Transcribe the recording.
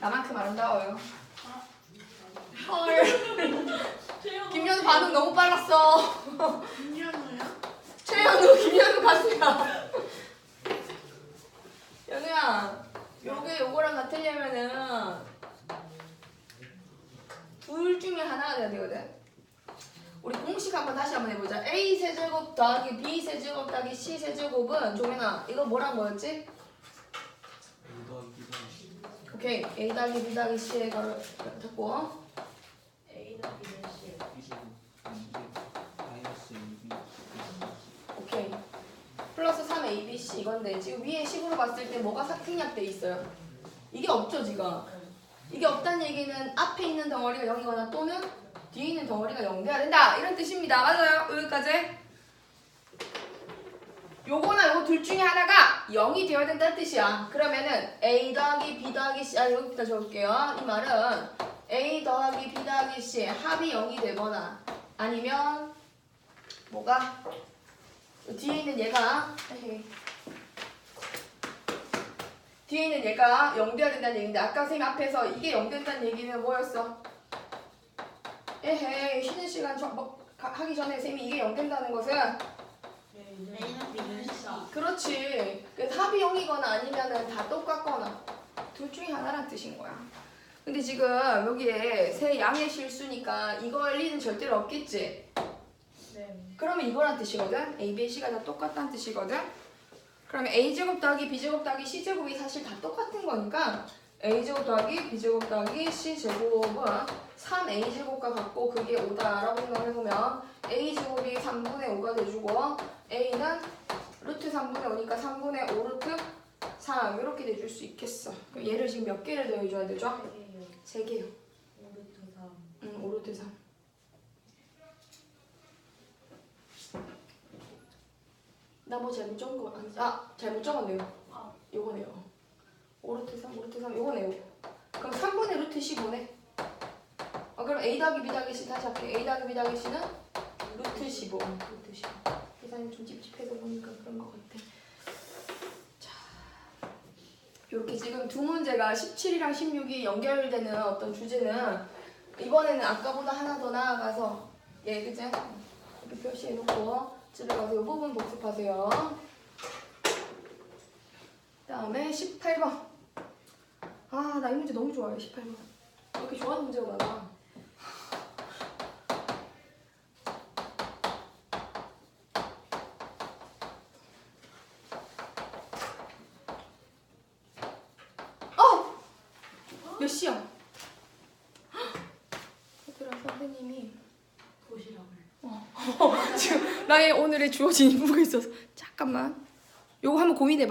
나만큼 아름다워요. 헐. 김현우 반응 너무 빨랐어. 김연우야? 최현우, 김현우 가수야. 연우야, 요게 요거랑 같으려면은 둘 중에 하나가 돼야 되거든. 우리 공식 한번 다시 한번 해보자. A 세제곱 더하기 B 세제곱 더하기 C 세제곱은 종현아 이거 뭐랑 뭐였지? 오케이. A 더하기 B 더하기 C의 가로 잡고. A는 B는 C. 오케이. 플러스 3 A, B, C 이건데 지금 위에 식으로 봤을 때 뭐가 생략돼 있어요? 이게 없죠 지금. 이게 없다는 얘기는 앞에 있는 덩어리가 0이거나 또는 뒤에 있는 덩어리가 0 돼야 된다. 이런 뜻입니다. 맞아요? 여기까지 요거나 요거 둘 중에 하나가 0이 되어야 된다는 뜻이야 그러면은 A 더하기 B 더하기 C 아 여기다 적을게요 이 말은 A 더하기 B 더하기 C 합이 0이 되거나 아니면 뭐가 뒤에 있는 얘가. 뒤에 있는 얘가 0 돼야 된다는 얘기인데 아까 선생님 앞에서 이게 0 된다는 얘기는 뭐였어? 에헤이 쉬는 시간 저, 뭐, 가- 하기 전에 선생님이 이게 0 된다는 것은 C. 그렇지 그래서 합이 0이거나 아니면은 다 똑같거나 둘 중에 하나란 뜻인 거야 근데 지금 여기에 세 양의 실수니까 이거 할 리는 절대로 없겠지 네. 그러면 이거란 뜻이거든. A, B, C가 다 똑같다는 뜻이거든. 그러면 A제곱 더하기 B제곱 더하기 C제곱이 사실 다 똑같은 거니까 A제곱 더하기 B제곱 더하기 C제곱은 3A제곱과 같고 그게 5다라고 생각해보면 A제곱이 3분의 5가 돼주고 A는 루트 3분의 5니까 3분의 5 루트 3 이렇게 돼줄 수 있겠어. 그럼 얘를 지금 몇 개를 더해줘야 되죠? 세 개요. 3개요. 5루트 3. 응, 5 루트 3. 나뭐 잘못 적은 거 아니 아 잘못 적었네요. 아. 요거네요. 5 루트 3, 5 루트 3 요거네요. 그럼 3분의 루트 15네. 아 그럼 A 더하기 B 더하기 C 다시 할게. A 더하기 B 더하기 C는 루트 15. 루트 15. 계산이 좀 찝찝해서 보니까 그런 것 같아. 자, 이렇게 지금 두 문제가 17이랑 16이 연결되는 어떤 주제는 이번에는 아까보다 하나 더 나아가서 예 그죠? 이렇게 표시해놓고 집에 가서 이 부분 복습하세요. 다음에 18번. 아 나 이 문제 너무 좋아요 18번. 이렇게 좋아하는 문제가 많아. 어! 몇 시야? 얘들아 선생님이 보시라고요. 지금 나의 오늘의 주어진 임무가 있어서 잠깐만 요거 한번 고민해봐